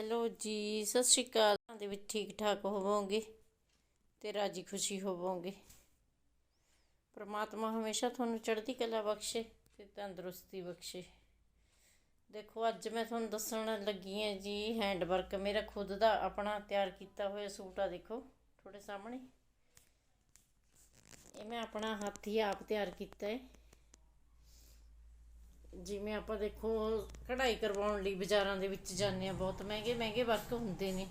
Hello ਜੀ, ਸਤਿ ਸ਼੍ਰੀ ਅਕਾਲ। ਦੇ ਵਿੱਚ ਠੀਕ ਠਾਕ ਹੋਵੋਗੇ ਤੇ ਰਾਜੀ ਖੁਸ਼ੀ ਹੋਵੋਗੇ। ਪ੍ਰਮਾਤਮਾ ਹਮੇਸ਼ਾ ਤੁਹਾਨੂੰ ਚੜ੍ਹਦੀ ਕਲਾ ਬਖਸ਼ੇ ਤੇ ਤੰਦਰੁਸਤੀ ਬਖਸ਼ੇ। ਦੇਖੋ, ਅੱਜ ਮੈਂ ਤੁਹਾਨੂੰ ਦੱਸਣ ਲੱਗੀ ਹਾਂ ਜੀ ਹੈਂਡ ਵਰਕ ਮੇਰਾ ਖੁਦ ਦਾ ਆਪਣਾ ਤਿਆਰ ਕੀਤਾ ਹੋਇਆ ਸੂਟ ਆ, ਦੇਖੋ, ਤੁਹਾਡੇ ਸਾਹਮਣੇ। ਇਹ ਮੈਂ ਆਪਣਾ ਹੱਥ ਹੀ ਆਪ ਤਿਆਰ ਕੀਤਾ ਹੈ। ਜਿਵੇਂ ਆਪਾਂ ਦੇਖੋ, ਕਢਾਈ ਕਰਵਾਉਣ ਲਈ ਬਾਜ਼ਾਰਾਂ ਦੇ ਵਿੱਚ ਜਾਂਦੇ ਆ ਬਹੁਤ। ਮਹਿੰਗੇ ਮਹਿੰਗੇ ਵਰਕ ਹੁੰਦੇ ਨੇ।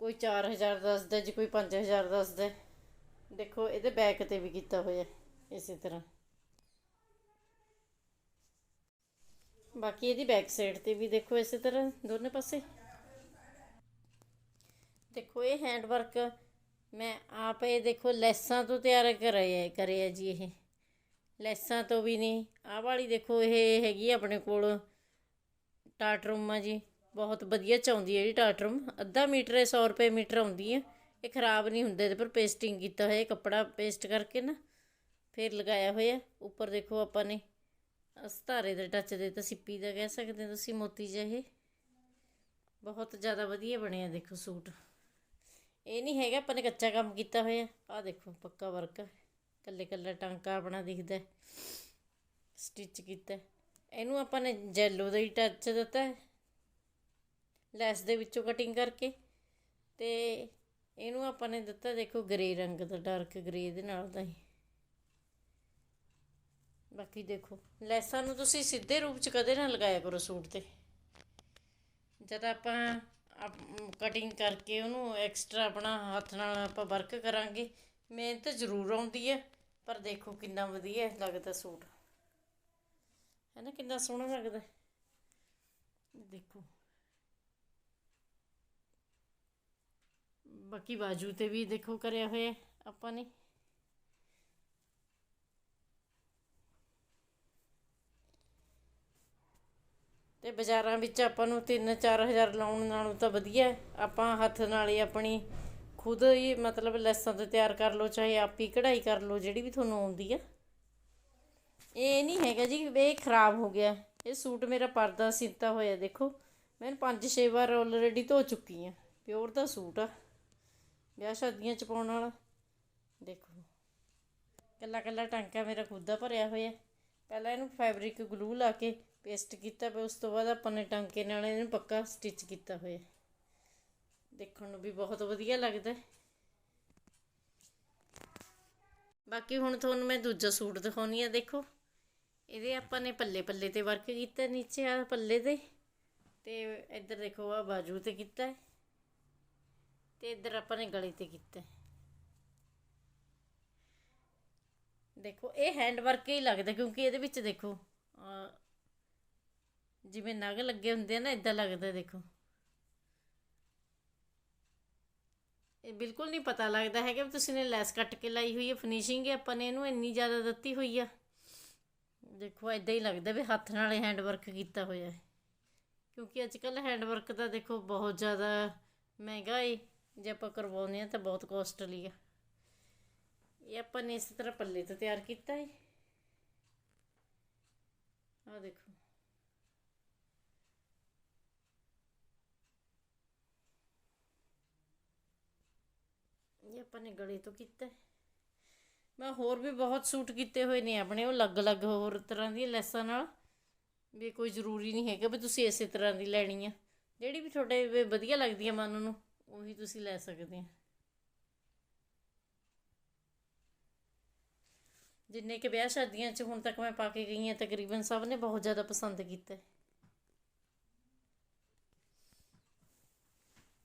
ਕੋਈ 4000 ਦੱਸਦਾ ਜੀ ਕੋਈ 5000 ਦੱਸਦਾ ਦੇਖੋ, ਇਹਦੇ ਬੈਕ ਤੇ ਵੀ ਕੀਤਾ ਹੋਇਆ ਇਸੇ ਤਰ੍ਹਾਂ। ਬਾਕੀ ਇਹਦੀ ਬੈਕ ਸਾਈਡ ਤੇ ਵੀ ਦੇਖੋ, ਇਸੇ ਤਰ੍ਹਾਂ, ਦੋਨੇ ਪਾਸੇ। ਦੇਖੋ, ਇਹ ਹੈਂਡ ਵਰਕ ਮੈਂ ਆਪ ਇਹ ਦੇਖੋ, ਲੈਸਾਂ ਤੋਂ ਤਿਆਰ ਕਰਿਆ ਕਰਿਆ ਜੀ ਇਹ। ਲੈਸਾਂ ਤੋਂ ਵੀ ਨਹੀਂ। ਆਹ ਵਾਲੀ ਦੇਖੋ, ਇਹ ਹੈਗੀ ਆਪਣੇ ਕੋਲ ਟਾਟਰੂਮ ਆ ਜੀ। ਬਹੁਤ ਵਧੀਆ 'ਚ ਆਉਂਦੀ ਹੈ ਜਿਹੜੀ ਟਾਟਰੂਮ ਅੱਧਾ ਮੀਟਰ ਹੈ 100 ਰੁਪਏ ਮੀਟਰ ਆਉਂਦੀ ਹੈ। ਇਹ ਖਰਾਬ ਨਹੀਂ ਹੁੰਦੇ ਇਹਦੇ ਪਰ ਪੇਸਟਿੰਗ ਕੀਤਾ ਹੋਇਆ ਕੱਪੜਾ ਪੇਸਟ ਕਰਕੇ ਨਾ ਫਿਰ ਲਗਾਇਆ ਹੋਇਆ। ਉੱਪਰ ਦੇਖੋ ਆਪਾਂ ਨੇ ਸਤਾਰੇ ਦੇ ਟੱਚ ਦੇ ਤਾਂ ਸਿੱਪੀ ਦਾ ਕਹਿ ਸਕਦੇ ਤੁਸੀਂ, ਮੋਤੀ ਜਿਹਾ ਇਹ। ਬਹੁਤ ਜ਼ਿਆਦਾ ਵਧੀਆ ਬਣਿਆ ਦੇਖੋ ਸੂਟ। ਇਹ ਨਹੀਂ ਹੈਗਾ, ਆਪਾਂ ਨੇ ਕੱਚਾ ਕੰਮ ਕੀਤਾ ਹੋਇਆ। ਆਹ ਦੇਖੋ, ਪੱਕਾ ਵਰਕ ਕੱਲੇ ਕੱਲਾ ਟਾਂਕਾ ਆਪਣਾ ਦਿਖਦਾ ਸਟਿਚ ਕੀਤਾ ਇਹਨੂੰ ਆਪਾਂ ਨੇ ਜੈਲੋ ਦਾ ਹੀ ਟੱਚ ਦਿੱਤਾ ਹੈ, ਲੈਸ ਦੇ ਵਿੱਚੋਂ ਕਟਿੰਗ ਕਰਕੇ ਤੇ ਇਹਨੂੰ ਆਪਾਂ ਨੇ ਦਿੱਤਾ ਦੇਖੋ ਗ੍ਰੇ ਰੰਗ ਦਾ ਡਾਰਕ ਗ੍ਰੇ ਦੇ ਨਾਲ ਦਾ ਹੀ। ਬਾਕੀ ਦੇਖੋ, ਲੈਸਾਂ ਨੂੰ ਤੁਸੀਂ ਸਿੱਧੇ ਰੂਪ ਚ ਕਦੇ ਨਾ ਲਗਾਇਆ ਕਰੋ ਸੂਟ ਤੇ। ਜਦ ਆਪਾਂ ਕਟਿੰਗ ਕਰਕੇ ਉਹਨੂੰ ਐਕਸਟਰਾ ਆਪਣਾ ਹੱਥ ਨਾਲ ਆਪਾਂ ਵਰਕ ਕਰਾਂਗੇ, ਮਿਹਨਤ ਜ਼ਰੂਰ ਆਉਂਦੀ ਹੈ। ਪਰ ਦੇਖੋ ਕਿੰਨਾ ਵਧੀਆ ਲੱਗਦਾ ਸੂਟ। ਹੈ ਨਾ, ਕਿੰਨਾ ਸੋਹਣਾ ਲੱਗਦਾ। ਦੇਖੋ। ਬਾਕੀ ਬਾਜੂ ਤੇ ਵੀ ਦੇਖੋ ਕਰਿਆ ਹੋਇਆ ਆਪਾਂ ਨੇ। ਤੇ ਬਾਜ਼ਾਰਾਂ ਵਿੱਚ ਆਪਾਂ ਨੂੰ 3-4000 ਲਾਉਣ ਨਾਲੋਂ ਤਾਂ ਵਧੀਆ। ਆਪਾਂ ਹੱਥ ਨਾਲ ਹੀ ਆਪਣੀ ਖੁਦ ਹੀ ਮਤਲਬ ਲੈਸਾਂ ਤੇ ਤਿਆਰ ਕਰ ਲਓ, ਚਾਹੇ ਆਪ ਹੀ ਕਢਾਈ ਕਰ ਲਓ, ਜਿਹੜੀ ਵੀ ਤੁਹਾਨੂੰ ਆਉਂਦੀ ਆ। ਇਹ ਨਹੀਂ ਹੈਗਾ ਜੀ ਇਹ ਖਰਾਬ ਹੋ ਗਿਆ। ਇਹ ਸੂਟ ਮੇਰਾ ਪਰਦਾ ਸਿੰਤਾ ਹੋਇਆ, ਦੇਖੋ। ਮੈਂ 5-6 ਵਾਰ ਆਲਰੇਡੀ ਧੋ ਚੁੱਕੀ ਆ। ਪਿਓਰ ਦਾ ਸੂਟ ਆ। ਵਿਆਹ ਸ਼ਾਦੀਆਂ ਚ ਪਾਉਣ ਵਾਲਾ। ਦੇਖੋ। ਕੱਲਾ ਕੱਲਾ ਟਾਂਕਾ ਮੇਰਾ ਖੁਦ ਦਾ ਭਰਿਆ ਹੋਇਆ। ਪਹਿਲਾਂ ਇਹਨੂੰ ਫੈਬਰਿਕ ਗਲੂ ਲਾ ਕੇ ਪੇਸਟ ਕੀਤਾ ਪਿਆ ਉਸ ਤੋਂ ਬਾਅਦ ਆਪਾਂ ਨੇ ਟਾਂਕੇ ਨਾਲ ਇਹਨੂੰ ਪੱਕਾ ਸਟਿਚ ਕੀਤਾ ਹੋਇਆ। ਦੇਖਣ ਨੂੰ ਵੀ ਬਹੁਤ ਵਧੀਆ ਲੱਗਦਾ ਬਾਕੀ ਹੁਣ ਤੁਹਾਨੂੰ ਮੈਂ ਦੂਜਾ ਸੂਟ ਦਿਖਾਉਣੀ ਆ, ਦੇਖੋ। ਇਹਦੇ ਆਪਾਂ ਨੇ ਪੱਲੇ ਪੱਲੇ ਤੇ ਵਰਕ ਕੀਤਾ ਨੀਚੇ ਆ ਪੱਲੇ ਤੇ। ਤੇ ਇੱਧਰ ਦੇਖੋ ਆ ਬਾਜੂ ਤੇ ਕੀਤਾ ਤੇ ਇੱਧਰ ਆਪਾਂ ਨੇ ਗਲੇ ਤੇ ਕੀਤਾ ਦੇਖੋ, ਇਹ ਹੈਂਡ ਵਰਕ ਹੀ ਲੱਗਦਾ ਕਿਉਂਕਿ ਇਹਦੇ ਵਿੱਚ ਦੇਖੋ ਜਿਵੇਂ ਨਗ ਲੱਗੇ ਹੁੰਦੇ ਆ ਨਾ ਇਦਾਂ ਲੱਗਦਾ ਦੇਖੋ। ਇਹ ਬਿਲਕੁਲ ਨਹੀਂ ਪਤਾ ਲੱਗਦਾ ਹੈਗਾ ਵੀ ਤੁਸੀਂ ਨੇ ਲੈਸ ਕੱਟ ਕੇ ਲਾਈ ਹੋਈ ਹੈ ਫਿਨਿਸ਼ਿੰਗ ਹੈ, ਆਪਾਂ ਨੇ ਇਹਨੂੰ ਇੰਨੀ ਜ਼ਿਆਦਾ ਦਿੱਤੀ ਹੋਈ ਆ। ਦੇਖੋ ਇਦਾਂ ਹੀ ਲੱਗਦਾ ਵੀ ਹੱਥ ਨਾਲ ਹੈਂਡ ਵਰਕ ਕੀਤਾ ਹੋਇਆ ਹੈ। ਕਿਉਂਕਿ ਅੱਜ ਕੱਲ ਹੈਂਡ ਵਰਕ ਤਾਂ ਦੇਖੋ ਬਹੁਤ ਜ਼ਿਆਦਾ ਮਹਿੰਗਾ ਹੈ ਜੇ ਆਪਾਂ ਕਰਵਾਉਂਦੇ ਆ ਤਾਂ ਬਹੁਤ ਕੋਸਟਲੀ ਆ। ਇਹ ਆਪਾਂ ਨੇ ਇਸ ਤਰ੍ਹਾਂ ਪੱਲੇ ਤੋਂ ਤਿਆਰ ਕੀਤਾ ਹੈ ਆ ਦੇਖੋ। ਇਹ ਆਪਾਂ ਨੇ ਗਲੇ ਤੋਂ ਕੀਤਾ ਮੈਂ ਹੋਰ ਵੀ ਬਹੁਤ ਸੂਟ ਕੀਤੇ ਹੋਏ ਨੇ ਆਪਣੇ, ਉਹ ਅਲੱਗ-ਅਲੱਗ ਹੋਰ ਤਰ੍ਹਾਂ ਦੀਆਂ ਲੈਸਾਂ ਨਾਲ। ਵੀ ਕੋਈ ਜ਼ਰੂਰੀ ਨਹੀਂ ਹੈਗਾ ਵੀ ਤੁਸੀਂ ਇਸੇ ਤਰ੍ਹਾਂ ਦੀ ਲੈਣੀ ਆ। ਜਿਹੜੀ ਵੀ ਤੁਹਾਡੇ ਵਧੀਆ ਲੱਗਦੀ ਹੈ ਮਨ ਨੂੰ, ਉਹੀ ਤੁਸੀਂ ਲੈ ਸਕਦੇ ਆ। ਜਿੰਨੇ ਕਿ ਵਿਆਹ ਸ਼ਾਦੀਆਂ 'ਚ ਹੁਣ ਤੱਕ ਮੈਂ ਪਾ ਕੇ ਗਈ ਹਾਂ, ਤਕਰੀਬਨ ਸਭ ਨੇ ਬਹੁਤ ਜ਼ਿਆਦਾ ਪਸੰਦ ਕੀਤਾ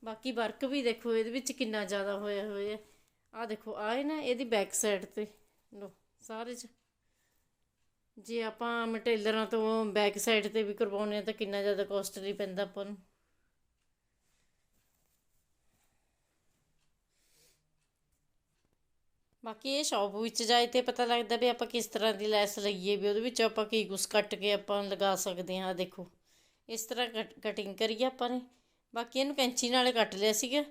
ਬਾਕੀ ਵਰਕ ਵੀ ਦੇਖੋ, ਇਹਦੇ ਵਿੱਚ ਕਿੰਨਾ ਜ਼ਿਆਦਾ ਹੋਇਆ ਹੋਇਆ ਆ ਦੇਖੋ ਆਏ ਨਾ, ਇਹਦੀ ਬੈਕ ਸਾਈਡ ਤੇ। ਲੋ ਸਾਰੇ ਚ। ਜੇ ਆਪਾਂ ਮਟੇਲਰਾਂ ਤੋਂ ਬੈਕ ਸਾਈਡ ਤੇ ਵੀ ਕਰਵਾਉਨੇ ਆ ਤਾਂ ਕਿੰਨਾ ਜ਼ਿਆਦਾ ਕੋਸਟਲੀ ਪੈਂਦਾ ਆਪਾਂ ਨੂੰ। ਬਾਕੀ ਇਹ ਸ਼ਾਪ ਵਿੱਚ ਜਾਏ ਤੇ ਪਤਾ ਲੱਗਦਾ ਵੀ ਆਪਾਂ ਕਿਸ ਤਰ੍ਹਾਂ ਦੀ ਲੈਸ ਲਈਏ ਵੀ ਉਹਦੇ ਵਿੱਚ ਆਪਾਂ ਕੀ ਕੁਛ ਕੱਟ ਕੇ ਆਪਾਂ ਲਗਾ ਸਕਦੇ ਹਾਂ। ਦੇਖੋ, ਇਸ ਤਰ੍ਹਾਂ ਕਟਿੰਗ ਕਰੀਏ ਆਪਾਂ ਨੇ। ਬਾਕੀ ਇਹਨੂੰ ਕੈਂਚੀ ਨਾਲ ਕੱਟ ਲਿਆ ਸੀਗਾ।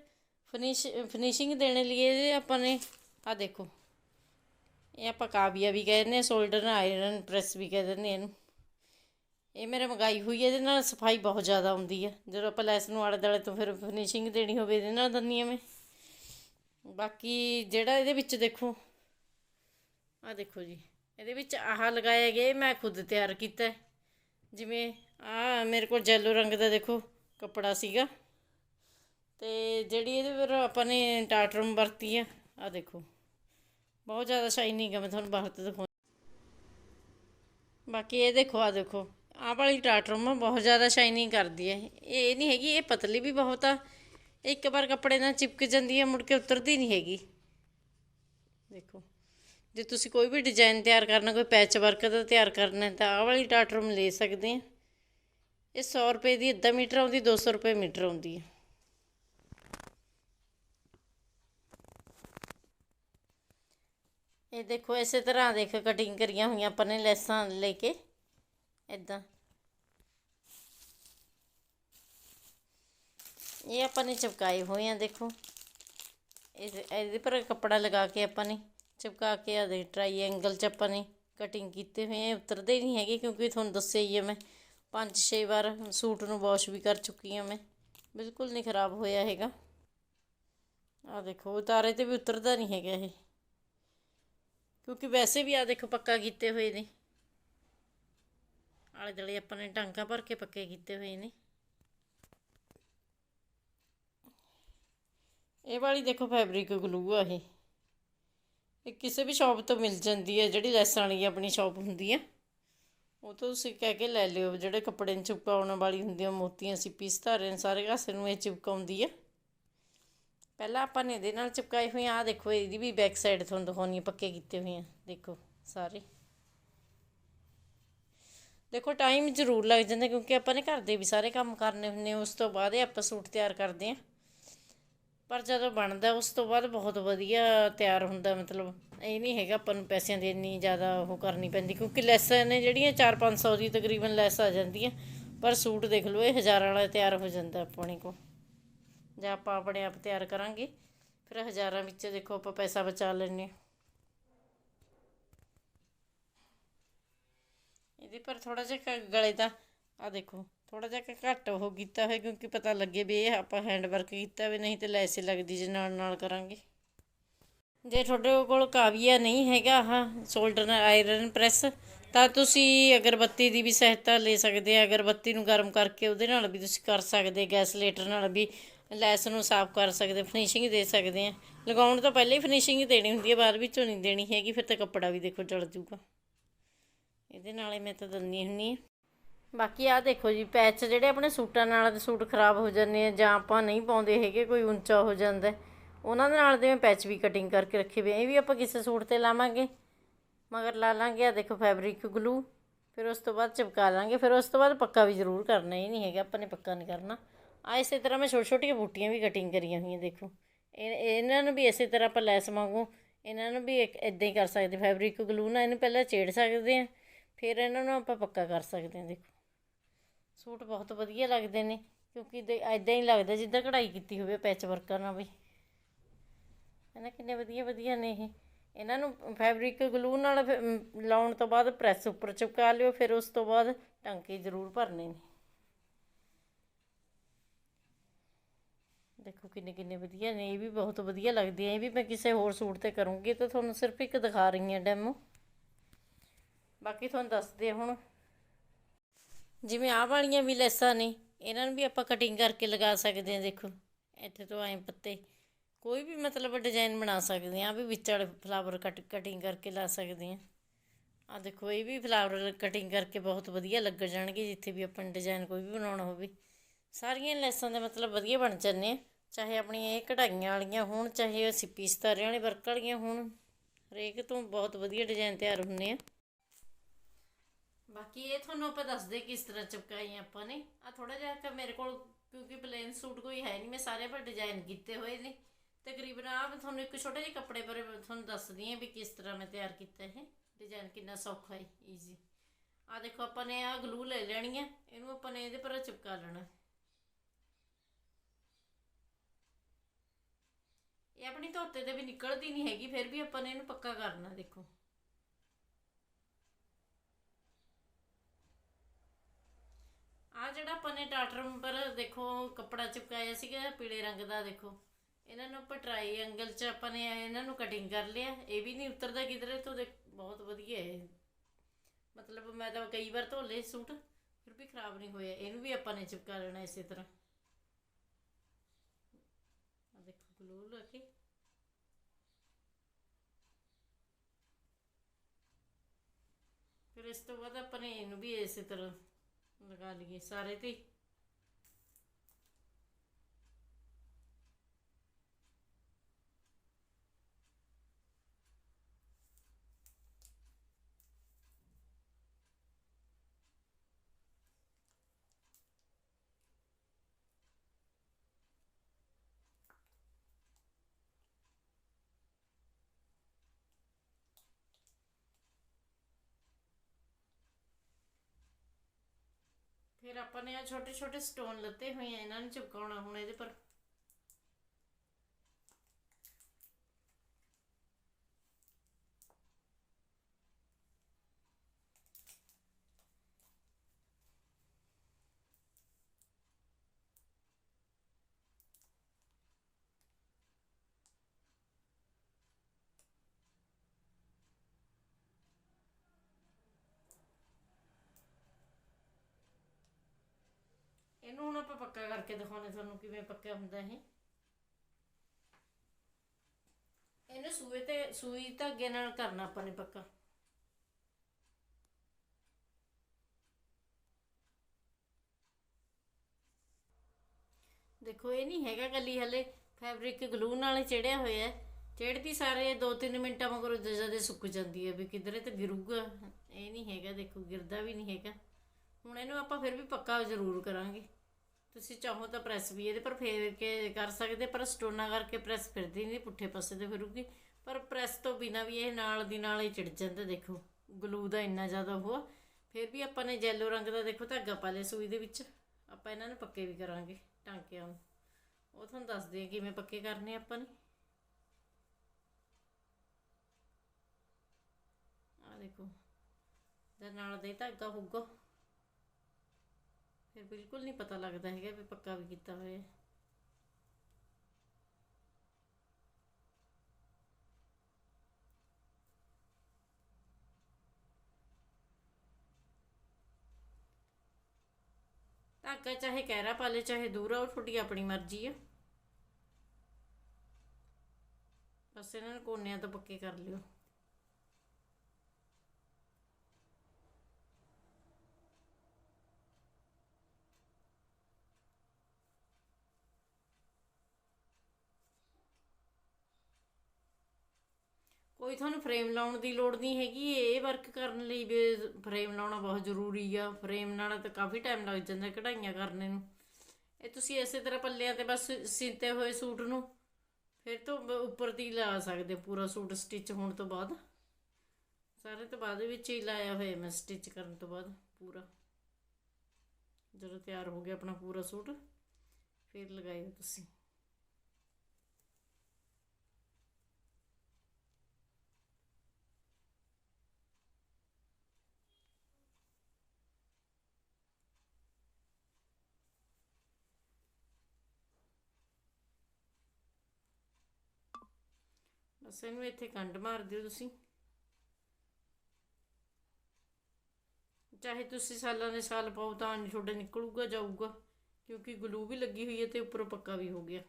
ਫਿਨਿਸ਼, ਫਿਨਿਸ਼ਿੰਗ ਦੇਣ ਲਈ ਇਹ ਆਪਾਂ ਨੇ ਆ ਦੇਖੋ। ਇਹ ਆਪਾਂ ਕਾਬੀਆ ਵੀ ਕਹਿੰਦੇ ਨੇ ਸ਼ੋਲਡਰ ਆਇਰਨ ਪ੍ਰੈਸ ਵੀ ਕਹਿ ਦਿੰਦੇ ਇਹਨੂੰ। ਇਹ ਮੇਰੇ ਮੰਗਾਈ ਹੋਈ ਹੈ ਇਹਦੇ ਨਾਲ ਸਫ਼ਾਈ ਬਹੁਤ ਜ਼ਿਆਦਾ ਆਉਂਦੀ ਹੈ ਜਦੋਂ ਆਪਾਂ ਲੈਸ ਨੂੰ ਆਲੇ ਦੁਆਲੇ ਤੋਂ ਫਿਰ ਫਿਨਿਸ਼ਿੰਗ ਦੇਣੀ ਹੋਵੇ, ਇਹਦੇ ਨਾਲ ਦਿੰਦੀ ਹਾਂ ਮੈਂ। ਬਾਕੀ ਜਿਹੜਾ ਇਹਦੇ ਵਿੱਚ ਦੇਖੋ ਆ ਦੇਖੋ ਜੀ। ਇਹਦੇ ਵਿੱਚ ਆਹ ਲਗਾਇਆ ਗਿਆ ਮੈਂ ਖੁਦ ਤਿਆਰ ਕੀਤਾ। ਜਿਵੇਂ ਆ ਮੇਰੇ ਕੋਲ ਜੈਲੋ ਰੰਗ ਦਾ ਦੇਖੋ ਕੱਪੜਾ ਸੀਗਾ। ਤੇ ਜਿਹੜੀ ਇਹਦੇ ਪਰ ਆਪਾਂ ਨੇ ਟਾਟਰਮ ਵਰਤੀ ਆ ਆ ਦੇਖੋ। ਬਹੁਤ ਜ਼ਿਆਦਾ ਸ਼ਾਈਨਿੰਗ ਹੈ ਮੈਂ ਤੁਹਾਨੂੰ ਬਾਹਰ ਤੋਂ ਦਿਖਾਉਂ ਬਾਕੀ ਇਹ ਦੇਖੋ ਆ ਦੇਖੋ। ਆਹ ਵਾਲੀ ਟਾਟਰਮ ਆ, ਬਹੁਤ ਜ਼ਿਆਦਾ ਸ਼ਾਈਨਿੰਗ ਕਰਦੀ ਹੈ ਇਹ ਨਹੀਂ ਹੈਗੀ, ਇਹ ਪਤਲੀ ਵੀ ਬਹੁਤ ਆ। ਇੱਕ ਵਾਰ ਕੱਪੜੇ ਨਾਲ ਚਿਪਕ ਜਾਂਦੀ ਹੈ ਮੁੜ ਕੇ ਉਤਰਦੀ ਨਹੀਂ ਹੈਗੀ। ਦੇਖੋ। ਜੇ ਤੁਸੀਂ ਕੋਈ ਵੀ ਡਿਜ਼ਾਈਨ ਤਿਆਰ ਕਰਨਾ, ਕੋਈ ਪੈਚ ਵਰਕ ਦਾ ਤਿਆਰ ਕਰਨਾ ਤਾਂ ਆਹ ਵਾਲੀ ਟਾਟਰਮ ਲੈ ਸਕਦੇ ਆ। ਇਹ 100 ਰੁਪਏ ਦੀ ਅੱਧਾ ਮੀਟਰ ਆਉਂਦੀ 200 ਰੁਪਏ ਮੀਟਰ ਆਉਂਦੀ ਹੈ। ਇਹ ਦੇਖੋ, ਇਸੇ ਤਰ੍ਹਾਂ ਦੇਖ ਕਟਿੰਗ ਕਰੀਆਂ ਹੋਈਆਂ ਆਪਾਂ ਨੇ ਲੈਸਾਂ ਲੈ ਕੇ। ਇਦਾਂ ਇਹ ਆਪਾਂ ਨੇ ਚਿਪਕਾਏ ਹੋਏ ਆ, ਦੇਖੋ। ਇਹ ਇਹਦੇ ਪਰ ਕੱਪੜਾ ਲਗਾ ਕੇ ਆਪਾਂ ਨੇ ਚਿਪਕਾ ਕੇ ਆ ਦੇ ਟ੍ਰਾਈਐਂਗਲ ਚ ਆਪਾਂ ਨੇ ਕਟਿੰਗ ਕੀਤੇ ਹੋਏ ਆ। ਉਤਰਦੇ ਨਹੀਂ ਹੈਗੇ ਕਿਉਂਕਿ ਤੁਹਾਨੂੰ ਦੱਸਿਆ ਹੀ ਹੈ ਮੈਂ। ਪੰਜ ਛੇ ਵਾਰ ਸੂਟ ਨੂੰ ਵਾਸ਼ ਵੀ ਕਰ ਚੁੱਕੀ ਹਾਂ ਮੈਂ। ਬਿਲਕੁਲ ਨਹੀਂ ਖਰਾਬ ਹੋਇਆ ਹੈਗਾ। ਆ ਦੇਖੋ ਉਤਾਰੇ ਤੇ ਵੀ ਉਤਰਦਾ ਨਹੀਂ ਹੈਗਾ ਇਹ। ਕਿਉਂਕਿ ਵੈਸੇ ਵੀ ਆ ਦੇਖੋ, ਪੱਕਾ ਕੀਤੇ ਹੋਏ ਨੇ। ਆਲੇ ਦੁਆਲੇ ਆਪਾਂ ਨੇ ਟਾਂਕਾ ਭਰ ਕੇ ਪੱਕੇ ਕੀਤੇ ਹੋਏ ਨੇ। ਇਹ ਵਾਲੀ ਦੇਖੋ ਫੈਬਰਿਕ ਗਲੂ ਆ ਇਹ। ਇਹ ਕਿਸੇ ਵੀ ਸ਼ਾਪ ਤੋਂ ਮਿਲ ਜਾਂਦੀ ਹੈ, ਜਿਹੜੀ ਲੈਸਾਂ ਵਾਲੀ ਆਪਣੀ ਸ਼ਾਪ ਹੁੰਦੀ ਆ। ਉਹ ਤਾਂ ਤੁਸੀਂ ਕਹਿ ਕੇ ਲੈ ਲਿਓ, ਜਿਹੜੇ ਕੱਪੜੇ ਨੂੰ ਚਿਪਕਾਉਣ ਵਾਲੀ ਹੁੰਦੀ ਆ, ਮੋਤੀਆਂ ਸਿੱਪੀ ਸਤਾਰੇ ਸਾਰੇ ਘਾਸੇ ਨੂੰ ਇਹ ਚਿਪਕਾਉਂਦੀ ਆ। ਪਹਿਲਾਂ ਆਪਾਂ ਨੇ ਇਹਦੇ ਨਾਲ ਚਿਪਕਾਏ ਹੋਏ ਆ, ਆਹ ਦੇਖੋ, ਇਹਦੀ ਵੀ ਬੈਕ ਸਾਈਡ ਤੁਹਾਨੂੰ ਦਿਖਾਉਣੀ ਪੱਕੇ ਕੀਤੇ ਹੋਏ ਆ, ਦੇਖੋ, ਸਾਰੇ। ਦੇਖੋ ਟਾਈਮ ਜ਼ਰੂਰ ਲੱਗ ਜਾਂਦਾ, ਕਿਉਂਕਿ ਆਪਾਂ ਨੇ ਘਰ ਦੇ ਵੀ ਸਾਰੇ ਕੰਮ ਕਰਨੇ ਹੁੰਦੇ ਉਸ ਤੋਂ ਬਾਅਦ ਆਪਾਂ ਸੂਟ ਤਿਆਰ ਕਰਦੇ ਆ। ਪਰ ਜਦੋਂ ਬਣਦਾ, ਉਸ ਤੋਂ ਬਾਅਦ ਬਹੁਤ ਵਧੀਆ ਤਿਆਰ ਹੁੰਦਾ, ਮਤਲਬ ਇਹ ਨਹੀਂ ਹੈਗਾ ਆਪਾਂ ਨੂੰ ਪੈਸਿਆਂ ਦੀ ਇੰਨੀ ਜ਼ਿਆਦਾ ਉਹ ਕਰਨੀ ਪੈਂਦੀ, ਕਿਉਂਕਿ ਲੈਸਾਂ ਨੇ ਜਿਹੜੀਆਂ 4-500 ਦੀ ਤਕਰੀਬਨ ਲੈਸ ਆ ਜਾਂਦੀ ਹੈ ਪਰ ਸੂਟ ਦੇਖ ਲਓ, ਇਹ ਹਜ਼ਾਰਾਂ ਵਾਲਾ ਤਿਆਰ ਹੋ ਜਾਂਦਾ ਆਪਣੇ ਕੋਲ। ਜੇ ਆਪਾਂ ਆਪਣੇ ਆਪ ਤਿਆਰ ਕਰਾਂਗੇ, ਫਿਰ ਹਜ਼ਾਰਾਂ ਵਿੱਚ ਦੇਖੋ ਆਪਾਂ ਪੈਸਾ ਬਚਾ ਲੈਂਦੇ ਇਹਦੇ ਪਰ ਥੋੜਾ ਜਿਹਾ ਗਲੇ ਦਾ ਆ ਦੇਖੋ। ਥੋੜਾ ਜਿਹਾ ਘੱਟ ਉਹ ਕੀਤਾ ਹੋਇਆ ਕਿਉਂਕਿ ਪਤਾ ਲੱਗੇ ਵੀ ਇਹ ਆਪਾਂ ਹੈਂਡ ਵਰਕ ਕੀਤਾ ਵੀ ਨਹੀਂ ਤੇ ਲੈਸੇ ਲੱਗਦੀ ਜੇ ਨਾਲ ਨਾਲ ਕਰਾਂਗੇ। ਜੇ ਤੁਹਾਡੇ ਕੋਲ ਕਾਵੀਆ ਨਹੀਂ ਹੈਗਾ ਆਹ ਸ਼ੋਲਡਰ ਆਇਰਨ ਪ੍ਰੈਸ ਤਾਂ ਤੁਸੀਂ ਅਗਰਬੱਤੀ ਦੀ ਵੀ ਸਹਾਇਤਾ ਲੈ ਸਕਦੇ ਆ। ਅਗਰਬੱਤੀ ਨੂੰ ਗਰਮ ਕਰਕੇ ਉਹਦੇ ਨਾਲ ਵੀ ਤੁਸੀਂ ਕਰ ਸਕਦੇ, ਗੈਸ ਲੇਟਰ ਨਾਲ ਵੀ ਲੈਸ ਨੂੰ ਸਾਫ਼ ਕਰ ਸਕਦੇ ਫਿਨਿਸ਼ਿੰਗ ਦੇ ਸਕਦੇ ਆ। ਲਗਾਉਣ ਤੋਂ ਪਹਿਲਾਂ ਹੀ ਫਿਨਿਸ਼ਿੰਗ ਦੇਣੀ ਹੁੰਦੀ ਹੈ ਬਾਅਦ ਵਿੱਚੋਂ ਨਹੀਂ ਦੇਣੀ ਹੈਗੀ, ਫਿਰ ਤਾਂ ਕੱਪੜਾ ਵੀ ਦੇਖੋ ਜਲ ਜੂਗਾ। ਇਹਦੇ ਨਾਲ ਹੀ ਮੈਂ ਤਾਂ ਦੰਨੀ ਹੁੰਨੀ ਆ। ਬਾਕੀ ਆ ਦੇਖੋ ਜੀ ਪੈਚ ਜਿਹੜੇ ਆਪਣੇ ਸੂਟਾਂ ਨਾਲ ਸੂਟ ਖਰਾਬ ਹੋ ਜਾਂਦੇ ਆ ਜਾਂ ਆਪਾਂ ਨਹੀਂ ਪਾਉਂਦੇ ਹੈਗੇ, ਕੋਈ ਉੱਚਾ ਹੋ ਜਾਂਦਾ ਉਹਨਾਂ ਦੇ ਨਾਲ ਦੇ ਮੈਂ ਪੈਚ ਵੀ ਕਟਿੰਗ ਕਰਕੇ ਰੱਖੇ ਵੇ ਇਹ ਵੀ ਆਪਾਂ ਕਿਸੇ ਸੂਟ ਤੇ ਲਾਵਾਂਗੇ, ਮਗਰ ਲਾ ਲਾਂਗੇ ਆ ਦੇਖੋ ਫੈਬਰਿਕ ਗਲੂ ਫਿਰ ਉਸ ਤੋਂ ਬਾਅਦ ਚਿਪਕਾ ਲਾਂਗੇ, ਫਿਰ ਉਸ ਤੋਂ ਬਾਅਦ ਪੱਕਾ ਵੀ ਜ਼ਰੂਰ ਕਰਨਾ, ਇਹ ਨਹੀਂ ਹੈਗਾ ਆਪਾਂ ਨੇ ਪੱਕਾ ਨਹੀਂ ਕਰਨਾ। ਆ ਇਸੇ ਤਰ੍ਹਾਂ ਮੈਂ ਛੋਟੀ ਛੋਟੀਆਂ ਬੂਟੀਆਂ ਵੀ ਕਟਿੰਗ ਕਰੀਆਂ ਹੋਈਆਂ, ਦੇਖੋ। ਇਹ, ਇਹਨਾਂ ਨੂੰ ਵੀ ਇਸੇ ਤਰ੍ਹਾਂ ਆਪਾਂ ਲੈਸ ਵਾਂਗੂ, ਇਹਨਾਂ ਨੂੰ ਵੀ ਇੱਕ ਇਦਾਂ ਹੀ ਕਰ ਸਕਦੇ ਫੈਬਰਿਕ ਗਲੂ ਨਾਲ ਇਹਨੂੰ ਪਹਿਲਾਂ ਛੇੜ ਸਕਦੇ ਆ, ਫਿਰ ਇਹਨਾਂ ਨੂੰ ਆਪਾਂ ਪੱਕਾ ਕਰ ਸਕਦੇ ਆ, ਦੇਖੋ। ਸੂਟ ਬਹੁਤ ਵਧੀਆ ਲੱਗਦੇ ਨੇ ਕਿਉਂਕਿ ਇਦਾਂ ਹੀ ਲੱਗਦਾ ਜਿੱਦਾਂ ਕਢਾਈ ਕੀਤੀ ਹੋਵੇ ਪੈਚ ਵਰਕਾਂ ਨਾਲ ਵੀ ਹੈ ਨਾ ਕਿੰਨੇ ਵਧੀਆ ਵਧੀਆ ਨੇ ਇਹ। ਇਹਨਾਂ ਨੂੰ ਫੈਬਰਿਕ ਗਲੂ ਨਾਲ ਫਿਰ, ਲਾਉਣ ਤੋਂ ਬਾਅਦ ਪ੍ਰੈਸ ਉੱਪਰ ਚਿਪਕਾ ਲਿਓ ਫਿਰ ਉਸ ਤੋਂ ਬਾਅਦ ਟਾਂਕੇ ਜ਼ਰੂਰ ਭਰਨੇ ਨੇ। ਦੇਖੋ ਕਿੰਨੇ ਕਿੰਨੇ ਵਧੀਆ ਨੇ ਇਹ ਵੀ ਬਹੁਤ ਵਧੀਆ ਲੱਗਦੇ ਆ। ਇਹ ਵੀ ਮੈਂ ਕਿਸੇ ਹੋਰ ਸੂਟ ਤੇ ਕਰੂੰਗੀ ਤਾਂ ਤੁਹਾਨੂੰ ਸਿਰਫ ਇੱਕ ਦਿਖਾ ਰਹੀ ਹਾਂ ਡੈਮੋ। ਬਾਕੀ ਤੁਹਾਨੂੰ ਦੱਸਦੇ ਹੁਣ। ਜਿਵੇਂ ਆਹ ਵਾਲੀਆਂ ਵੀ ਲੈਸਾਂ ਨੇ, ਇਹਨਾਂ ਨੂੰ ਵੀ ਆਪਾਂ ਕਟਿੰਗ ਕਰਕੇ ਲਗਾ ਸਕਦੇ ਹਾਂ, ਦੇਖੋ। ਇੱਥੇ ਤੋਂ ਐਂ ਪੱਤੇ। ਕੋਈ ਵੀ ਮਤਲਬ ਡਿਜ਼ਾਈਨ ਬਣਾ ਸਕਦੇ ਹਾਂ ਵੀ ਵਿੱਚ ਵਾਲੇ ਫਲਾਵਰ ਕਟ ਕਟਿੰਗ ਕਰਕੇ ਲਾ ਸਕਦੇ ਹਾਂ। ਆ ਦੇਖੋ, ਇਹ ਵੀ ਫਲਾਵਰ ਕਟਿੰਗ ਕਰਕੇ ਬਹੁਤ ਵਧੀਆ ਲੱਗ ਜਾਣਗੇ, ਜਿੱਥੇ ਵੀ ਆਪਾਂ ਡਿਜ਼ਾਈਨ ਕੋਈ ਵੀ ਬਣਾਉਣਾ ਹੋਵੇ। ਸਾਰੀਆਂ ਲੈਸਾਂ ਦੇ ਮਤਲਬ ਵਧੀਆ ਬਣ ਜਾਂਦੇ ਆ, ਚਾਹੇ ਆਪਣੀਆਂ ਇਹ ਕਢਾਈਆਂ ਵਾਲੀਆਂ ਹੋਣ, ਚਾਹੇ ਉਹ ਸਿੱਪੀ ਸਤਾਰੇ ਵਾਲੇ ਵਰਕ ਵਾਲੀਆਂ ਹੋਣ। ਹਰੇਕ ਤੋਂ ਬਹੁਤ ਵਧੀਆ ਡਿਜ਼ਾਈਨ ਤਿਆਰ ਹੁੰਦੇ ਆ। ਬਾਕੀ ਇਹ ਤੁਹਾਨੂੰ ਆਪਾਂ ਦੱਸਦੇ ਕਿਸ ਤਰ੍ਹਾਂ ਚਿਪਕਾਈ ਆਪਾਂ ਨੇ। ਆ ਥੋੜਾ ਜਿਹਾ ਕਿ ਮੇਰੇ ਕੋਲ ਕਿਉਂਕਿ ਪਲੇਨ ਸੂਟ ਕੋਈ ਹੈ ਨਹੀਂ, ਮੈਂ ਸਾਰੇ ਪਰ ਡਿਜ਼ਾਈਨ ਕੀਤੇ ਹੋਏ ਨੇ। ਤਕਰੀਬਨ ਆ ਮੈਂ ਤੁਹਾਨੂੰ ਇੱਕ ਛੋਟੇ ਜਿਹੇ ਕੱਪੜੇ ਪਰ ਤੁਹਾਨੂੰ ਦੱਸਦੀ ਹਾਂ ਵੀ ਕਿਸ ਤਰ੍ਹਾਂ ਮੈਂ ਤਿਆਰ ਕੀਤਾ ਇਹ। ਡਿਜ਼ਾਈਨ ਕਿੰਨਾ ਸੌਖਾ ਹੈ ਈਜ਼ੀ ਆ ਦੇਖੋ ਆਪਾਂ ਨੇ ਆ ਗਲੂ ਲੈ ਲੈਣੀ ਹੈ ਇਹਨੂੰ ਆਪਾਂ ਨੇ ਇਹਦੇ ਪਰ ਚਿਪਕਾ ਲੈਣਾ। ਇਹ ਆਪਣੀ ਧੋਤੇ ਤੇ ਵੀ ਨਿਕਲਦੀ ਨਹੀਂ ਹੈਗੀ, ਫਿਰ ਵੀ ਆਪਾਂ ਨੇ ਇਹਨੂੰ ਪੱਕਾ ਕਰਨਾ, ਦੇਖੋ ਆ ਜਿਹੜਾ ਆਪਾਂ ਨੇ ਟਾਟਰਮ ਪਰ ਦੇਖੋ ਕੱਪੜਾ ਚਿਪਕਾਇਆ ਸੀਗਾ, ਪੀਲੇ ਰੰਗ ਦਾ ਦੇਖੋ। ਇਹਨਾਂ ਨੂੰ ਆਪਾਂ ਟ੍ਰਾਈਐਂਗਲ ਚ ਆਪਾਂ ਨੇ ਇਹਨਾਂ ਨੂੰ ਕਟਿੰਗ ਕਰ ਲਿਆ। ਇਹ ਵੀ ਨਹੀਂ ਉਤਰਦਾ ਕਿਧਰੇ, ਤੋਂ ਦੇਖ, ਬਹੁਤ ਵਧੀਆ ਹੈ ਮਤਲਬ ਮੈਂ ਤਾਂ ਕਈ ਵਾਰ ਧੋ ਲਏ ਸੂਟ, ਫਿਰ ਵੀ ਖਰਾਬ ਨਹੀਂ ਹੋਇਆ ਇਹਨੂੰ ਵੀ ਆਪਾਂ ਨੇ ਚਿਪਕਾ ਲੈਣਾ ਇਸੇ ਤਰ੍ਹਾਂ। ਆ ਦੇਖੋ ਗਲੂ ਲਾ ਕੇ। ਫਿਰ ਇਸ ਤੋਂ ਬਾਅਦ ਆਪਾਂ ਨੇ ਇਹਨੂੰ ਵੀ ਇਸੇ ਤਰ੍ਹਾਂ ਲਗਾ ਲਈਏ ਸਾਰੇ ਤੇ। ਫਿਰ ਆਪਾਂ ਨੇ ਆ ਛੋਟੇ ਛੋਟੇ ਸਟੋਨ ਲੱਤੇ ਹੋਏ ਆ, ਇਹਨਾਂ ਨੂੰ ਚਿਪਕਾਉਣਾ ਹੁਣ ਇਹਦੇ ਪਰ। ਇਹਨੂੰ ਹੁਣ ਆਪਾਂ ਪੱਕਾ ਕਰਕੇ ਦਿਖਾਉਣੇ ਤੁਹਾਨੂੰ ਕਿਵੇਂ ਪੱਕਾ ਹੁੰਦਾ ਇਹ। ਇਹਨੂੰ ਸੂਏ ਤੇ, ਸੂਈ ਧਾਗੇ ਨਾਲ ਕਰਨਾ ਆਪਾਂ ਨੇ ਪੱਕਾ। ਦੇਖੋ, ਇਹ ਨਹੀਂ ਹੈਗਾ ਕੱਲੀ ਹਲੇ। ਫੈਬਰਿਕ ਗਲੂ ਨਾਲ ਚੜਿਆ ਹੋਇਆ ਹੈ। ਚੜਦੀ ਸਾਰੇ 2-3 ਮਿੰਟਾਂ ਮਗਰੋਂ ਜਦੇ ਸੁੱਕ ਜਾਂਦੀ ਹੈ ਵੀ ਕਿਧਰੇ ਤੇ ਗਿਰੂਗਾ। ਇਹ ਨਹੀਂ ਹੈਗਾ, ਦੇਖੋ, ਗਿਰਦਾ ਵੀ ਨਹੀਂ ਹੈਗਾ। ਹੁਣ ਇਹਨੂੰ ਆਪਾਂ ਫਿਰ ਵੀ ਪੱਕਾ ਜ਼ਰੂਰ ਕਰਾਂਗੇ। ਤੁਸੀਂ ਚਾਹੋ ਤਾਂ ਪ੍ਰੈਸ ਵੀ ਇਹਦੇ ਪਰ ਫੇਰ ਕੇ ਕਰ ਸਕਦੇ, ਪਰ ਸਟੋਨਾ ਕਰਕੇ ਪ੍ਰੈਸ ਫਿਰਦੀ ਨਹੀਂ ਪੁੱਠੇ ਪਾਸੇ ਤੇ ਫਿਰੂਗੀ। ਪਰ ਪ੍ਰੈਸ ਤੋਂ ਬਿਨਾ ਵੀ ਇਹ ਨਾਲ ਦੀ ਨਾਲ ਹੀ ਚਿੜ ਜਾਂਦਾ, ਦੇਖੋ। ਗਲੂ ਦਾ ਇੰਨਾ ਜ਼ਿਆਦਾ ਉਹ ਫਿਰ ਵੀ ਆਪਾਂ ਨੇ ਜੈਲੋ ਰੰਗ ਦਾ ਦੇਖੋ ਧਾਗਾ ਪਾ ਲਿਆ ਸੂਈ ਦੇ ਵਿੱਚ। ਆਪਾਂ ਇਹਨਾਂ ਨੂੰ ਪੱਕੇ ਵੀ ਕਰਾਂਗੇ ਟਾਂਕਿਆਂ ਨੂੰ। ਉਹ ਤੁਹਾਨੂੰ ਦੱਸਦੇ ਆ ਕਿਵੇਂ ਪੱਕੇ ਕਰਨੇ ਆਪਾਂ ਨੇ। ਆ ਦੇਖੋ ਦੇ ਨਾਲ ਦੇ ਧਾਗਾ ਹੋਊਗਾ। ਫਿਰ ਬਿਲਕੁਲ ਨਹੀਂ ਪਤਾ ਲੱਗਦਾ ਹੈਗਾ ਵੀ ਪੱਕਾ ਵੀ ਕੀਤਾ ਹੋਇਆ ਹੈ। ਧਾਗਾ ਚਾਹੇ ਕਹਿਰਾ ਪਾ ਲੈ ਚਾਹੇ ਦੂਰਾ, ਉਹ ਤੁਹਾਡੀ ਆਪਣੀ ਮਰਜ਼ੀ ਆ। ਬਸ ਇਹਨਾਂ ਨੂੰ ਕੋਨਿਆਂ ਤੋਂ ਪੱਕੇ ਕਰ ਲਿਓ। ਕੋਈ ਤੁਹਾਨੂੰ ਫਰੇਮ ਲਾਉਣ ਦੀ ਲੋੜ ਨਹੀਂ ਹੈਗੀ, ਇਹ ਵਰਕ ਕਰਨ ਲਈ ਵੀ ਫਰੇਮ ਲਾਉਣਾ ਬਹੁਤ ਜ਼ਰੂਰੀ ਆ। ਫਰੇਮ ਨਾਲ ਤਾਂ ਕਾਫੀ ਟਾਈਮ ਲੱਗ ਜਾਂਦਾ ਕਢਾਈਆਂ ਕਰਨੇ ਨੂੰ। ਇਹ ਤੁਸੀਂ ਇਸੇ ਤਰ੍ਹਾਂ ਪੱਲਿਆਂ ਤੇ ਬਸ ਸੀਤੇ ਹੋਏ ਸੂਟ ਨੂੰ ਫਿਰ ਤੋਂ ਬ- ਉੱਪਰ ਦੀ ਲਾ ਸਕਦੇ ਹੋ, ਪੂਰਾ ਸੂਟ ਸਟਿਚ ਹੋਣ ਤੋਂ ਬਾਅਦ। ਸਾਰੇ ਤੋਂ ਬਾਅਦ ਵਿੱਚ ਹੀ ਲਾਇਆ ਹੋਇਆ ਮੈਂ ਸਟਿਚ ਕਰਨ ਤੋਂ ਬਾਅਦ ਪੂਰਾ। ਜਦੋਂ ਤਿਆਰ ਹੋ ਗਿਆ ਆਪਣਾ ਪੂਰਾ ਸੂਟ, ਫਿਰ ਲਗਾਇਓ ਤੁਸੀਂ। ਬਸ ਇਹਨੂੰ ਇੱਥੇ ਕੰਡ ਮਾਰ ਦਿਓ ਤੁਸੀਂ। ਚਾਹੇ ਤੁਸੀਂ ਸਾਲਾਂ ਦੇ ਸਾਲ ਪਾਓ ਤਾਂ ਨਹੀਂ ਤੁਹਾਡੇ ਨਿਕਲੂਗਾ, ਜਾਊਗਾ, ਕਿਉਂਕਿ ਗਲੂ ਵੀ ਲੱਗੀ ਹੋਈ ਹੈ ਤੇ ਉੱਪਰੋਂ ਪੱਕਾ ਵੀ ਹੋ ਗਿਆ।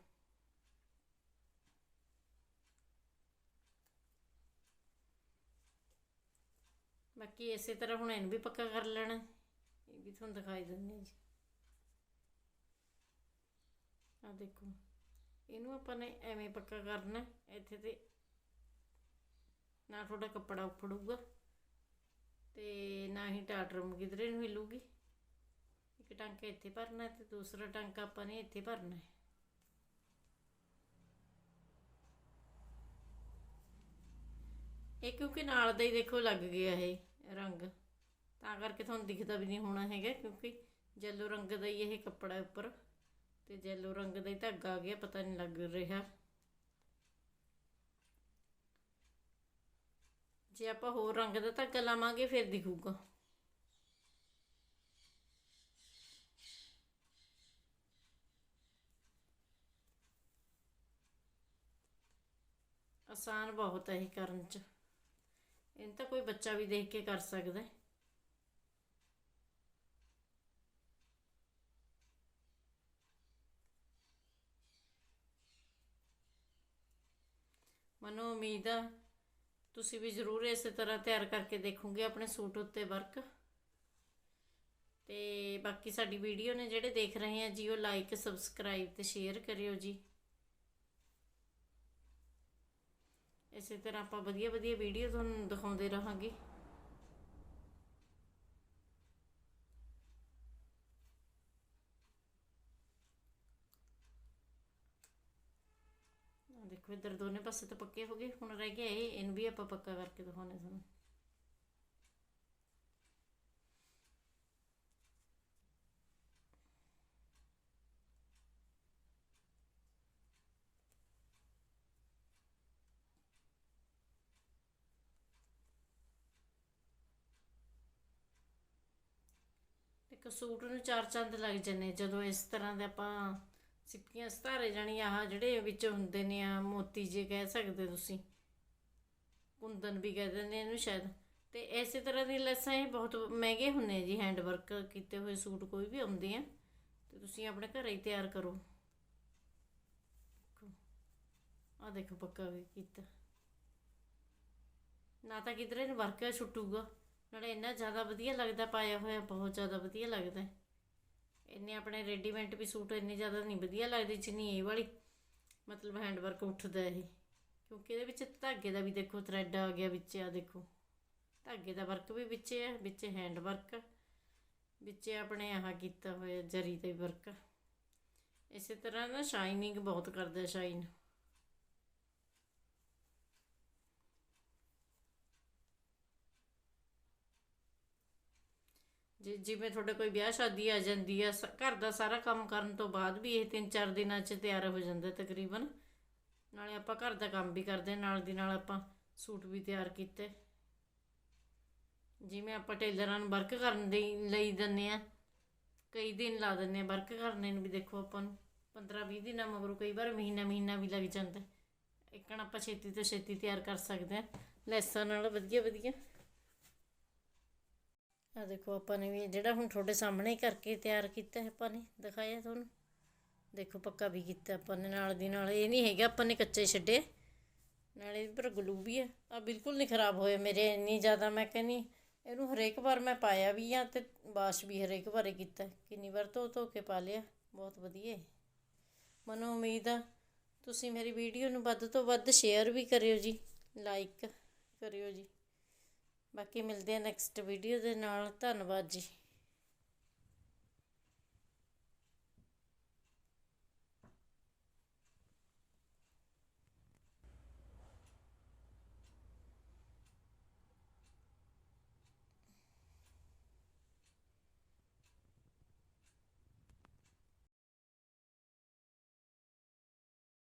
ਬਾਕੀ ਇਸੇ ਤਰ੍ਹਾਂ ਹੁਣ ਇਹਨੂੰ ਵੀ ਪੱਕਾ ਕਰ ਲੈਣਾ। ਇਹ ਵੀ ਤੁਹਾਨੂੰ ਦਿਖਾਈ ਦਿੰਦੇ ਜੀ। ਆ ਦੇਖੋ, ਇਹਨੂੰ ਆਪਾਂ ਨੇ ਐਵੇਂ ਪੱਕਾ ਕਰਨਾ, ਇੱਥੇ ਤੇ ਨਾ ਤੁਹਾਡਾ ਕੱਪੜਾ ਉਫੜੂਗਾ ਤੇ ਨਾ ਹੀ ਟਾਟਰ ਕਿਧਰੇ ਨੂੰ ਹਿੱਲੂਗੀ ਇੱਕ ਟਾਂਕਾ ਇੱਥੇ ਭਰਨਾ ਹੈ ਤੇ ਦੂਸਰਾ ਟਾਂਕਾ ਆਪਾਂ ਨੇ ਇੱਥੇ ਭਰਨਾ ਹੈ। ਇਹ ਕਿਉਂਕਿ ਨਾਲ ਦਾ ਹੀ ਦੇਖੋ ਲੱਗ ਗਿਆ ਇਹ ਰੰਗ। ਤਾਂ ਕਰਕੇ ਤੁਹਾਨੂੰ ਦਿਖਦਾ ਵੀ ਨਹੀਂ ਹੋਣਾ ਹੈਗਾ ਕਿਉਂਕਿ ਜੈਲੋ ਰੰਗ ਦਾ ਹੀ ਇਹ ਕੱਪੜਾ ਉੱਪਰ ਤੇ ਜੈਲੋ ਰੰਗ ਦਾ ਹੀ ਧਾਗਾ ਆ ਗਿਆ, ਪਤਾ ਨਹੀਂ ਲੱਗ ਰਿਹਾ। ਜੇ ਆਪਾਂ ਹੋਰ ਰੰਗ ਦਾ ਤਾਂ ਲਾਵਾਂਗੇ, ਫਿਰ ਦਿਖੂਗਾ। ਆਸਾਨ ਬਹੁਤ ਹੈ ਇਹ ਕਰਨ ਚ। ਇਹਨੂੰ ਤਾਂ ਕੋਈ ਬੱਚਾ ਵੀ ਦੇਖ ਕੇ ਕਰ ਸਕਦਾ ਹੈ। ਮੈਨੂੰ, ਉਮੀਦ ਆ ਤੁਸੀਂ ਵੀ ਜ਼ਰੂਰ ਇਸੇ ਤਰ੍ਹਾਂ ਤਿਆਰ ਕਰਕੇ ਦੇਖੋਗੇ ਆਪਣੇ ਸੂਟ ਉੱਤੇ ਵਰਕ। ਤੇ ਬਾਕੀ ਸਾਡੀ ਵੀਡੀਓ ਨੇ ਜਿਹੜੇ ਦੇਖ ਰਹੇ ਆ ਜੀ, ਉਹ ਲਾਈਕ ਸਬਸਕ੍ਰਾਈਬ ਤੇ ਸ਼ੇਅਰ ਕਰਿਓ ਜੀ। ਇਸੇ ਤਰ੍ਹਾਂ ਆਪਾਂ ਵਧੀਆ ਵਧੀਆ ਵੀਡੀਓ ਤੁਹਾਨੂੰ ਦਿਖਾਉਂਦੇ ਰਹਾਂਗੇ। ਆਹ ਦੋਨੇ ਪਾਸੇ ਤਾਂ ਪੱਕੇ ਹੋ ਗਏ, ਹੁਣ ਰਹਿ ਗਿਆ ਇਹ, ਇਹਨੂੰ ਵੀ ਆਪਾਂ ਪੱਕਾ ਕਰਕੇ ਦਿਖਾਉਣੇ ਤੁਹਾਨੂੰ। ਇੱਕ ਸੂਟ ਨੂੰ ਚਾਰ ਚੰਦ ਲੱਗ ਜਾਂਦੇ ਜਦੋਂ ਇਸ ਤਰ੍ਹਾਂ ਦੇ ਆਪਾਂ ਸਿੱਪੀਆਂ ਸਤਾਰੇ ਜਾਣੀ ਆਹ ਜਿਹੜੇ ਵਿੱਚ ਹੁੰਦੇ ਨੇ ਆ ਮੋਤੀ ਜੇ ਕਹਿ ਸਕਦੇ ਤੁਸੀਂ। ਕੁੰਦਨ ਵੀ ਕਹਿ ਦਿੰਦੇ ਇਹਨੂੰ ਸ਼ਾਇਦ। ਤੇ ਇਸੇ ਤਰ੍ਹਾਂ ਦੀ ਲੈਸਾਂ ਇਹ ਬਹੁਤ ਮਹਿੰਗੇ ਹੁੰਦੇ ਆ ਜੀ ਹੈਂਡ ਵਰਕ ਕੀਤੇ ਹੋਏ ਸੂਟ ਕੋਈ ਵੀ ਆਉਂਦੇ ਆ। ਤੇ ਤੁਸੀਂ ਆਪਣੇ ਘਰੇ ਹੀ ਤਿਆਰ ਕਰੋ। ਆ ਦੇਖੋ ਪੱਕਾ ਵੀ ਕੀਤਾ। ਨਾ ਤਾਂ ਕਿਧਰੇ ਨੂੰ ਵਰਕ ਛੁੱਟੂਗਾ। ਨਾਲੇ ਇੰਨਾ ਜ਼ਿਆਦਾ ਵਧੀਆ ਲੱਗਦਾ, ਪਾਇਆ ਹੋਇਆ, ਬਹੁਤ ਜ਼ਿਆਦਾ ਵਧੀਆ ਲੱਗਦਾ। ਇੰਨੇ ਆਪਣੇ ਰੈਡੀਮੇਡ ਵੀ ਸੂਟ ਇੰਨੇ ਜ਼ਿਆਦਾ ਨਹੀਂ ਵਧੀਆ ਲੱਗਦੇ, ਜਿੰਨੀ ਇਹ ਵਾਲੀ। ਮਤਲਬ ਹੈਂਡ ਵਰਕ ਉੱਠਦਾ ਇਹ। ਕਿਉਂਕਿ ਇਹਦੇ ਵਿੱਚ ਧਾਗੇ ਦਾ ਵੀ ਦੇਖੋ ਥਰੈਡ ਆ ਗਿਆ ਵਿੱਚ ਆ ਦੇਖੋ। ਧਾਗੇ ਦਾ ਵਰਕ ਵੀ ਵਿੱਚ ਹੈ ਵਿੱਚ ਹੈਂਡ ਵਰਕ ਵਿੱਚ ਆਪਣੇ ਆਹ ਕੀਤਾ ਹੋਇਆ ਜਰੀ ਤੇ ਵਰਕ ਇਸੇ ਤਰ੍ਹਾਂ ਨਾ ਸ਼ਾਈਨਿੰਗ ਬਹੁਤ ਕਰਦਾ ਸ਼ਾਈਨ ਜੇ ਜਿਵੇਂ ਤੁਹਾਡੇ ਕੋਈ ਵਿਆਹ ਸ਼ਾਦੀ ਆ ਜਾਂਦੀ ਆ, ਸ- ਘਰ ਦਾ ਸਾਰਾ ਕੰਮ ਕਰਨ ਤੋਂ ਬਾਅਦ ਵੀ ਇਹ 3-4 ਦਿਨਾਂ 'ਚ ਤਿਆਰ ਹੋ ਜਾਂਦਾ ਤਕਰੀਬਨ। ਨਾਲੇ ਆਪਾਂ ਘਰ ਦਾ ਕੰਮ ਵੀ ਕਰਦੇ ਨਾਲ ਦੀ ਨਾਲ ਆਪਾਂ ਸੂਟ ਵੀ ਤਿਆਰ ਕੀਤੇ। ਜਿਵੇਂ ਆਪਾਂ ਟੇਲਰਾਂ ਨੂੰ ਵਰਕ ਕਰਨ ਦੇ ਲਈ ਦਿੰਦੇ ਆ ਕਈ ਦਿਨ ਲਾ ਦਿੰਦੇ ਆ ਵਰਕ ਕਰਨੇ ਨੂੰ ਵੀ ਦੇਖੋ ਆਪਾਂ ਨੂੰ 15-20 ਦਿਨਾਂ ਮਗਰੋਂ ਕਈ ਵਾਰ ਮਹੀਨਾ ਮਹੀਨਾ ਵੀ ਲੱਗ ਜਾਂਦਾ। ਇੱਕਣ ਆਪਾਂ ਛੇਤੀ ਤੋਂ ਛੇਤੀ ਤਿਆਰ ਕਰ ਸਕਦੇ ਆ ਲੈਸਾਂ ਨਾਲ ਵਧੀਆ ਵਧੀਆ। ਆ ਦੇਖੋ ਆਪਾਂ ਨੇ ਵੀ ਜਿਹੜਾ ਹੁਣ ਤੁਹਾਡੇ ਸਾਹਮਣੇ ਕਰਕੇ ਤਿਆਰ ਕੀਤਾ ਹੈ ਆਪਾਂ ਨੇ, ਦਿਖਾਇਆ ਤੁਹਾਨੂੰ। ਦੇਖੋ ਪੱਕਾ ਵੀ ਕੀਤਾ ਆਪਾਂ ਨੇ, ਨਾਲ ਦੀ ਨਾਲ ਇਹ ਨਹੀਂ ਹੈਗਾ ਆਪਾਂ ਨੇ ਕੱਚੇ ਛੱਡੇ। ਨਾਲੇ ਪਰ ਗਲੂ ਵੀ ਹੈ। ਆ ਬਿਲਕੁਲ ਨਹੀਂ ਖਰਾਬ ਹੋਏ ਮੇਰੇ, ਇੰਨੀ ਜ਼ਿਆਦਾ ਮੈਂ ਕਹਿੰਨੀ ਇਹਨੂੰ ਹਰੇਕ ਵਾਰ ਮੈਂ ਪਾਇਆ ਵੀ ਆ ਤੇ ਵਾਸ਼ ਵੀ ਹਰੇਕ ਵਾਰੇ ਕੀਤਾ। ਕਿੰਨੀ ਵਾਰ ਧੋ ਧੋ ਕੇ ਪਾ ਲਿਆ, ਬਹੁਤ ਵਧੀਆ ਹੈ। ਮਨੋਂ ਉਮੀਦ ਆ, ਤੁਸੀਂ ਮੇਰੀ ਵੀਡੀਓ ਨੂੰ ਵੱਧ ਤੋਂ ਵੱਧ ਸ਼ੇਅਰ ਵੀ ਕਰਿਓ ਜੀ ਲਾਈਕ ਕਰਿਓ ਜੀ। ਬਾਕੀ ਮਿਲਦੇ ਆ ਨੈਕਸਟ ਵੀਡੀਓ ਦੇ ਨਾਲ ਧੰਨਵਾਦ ਜੀ।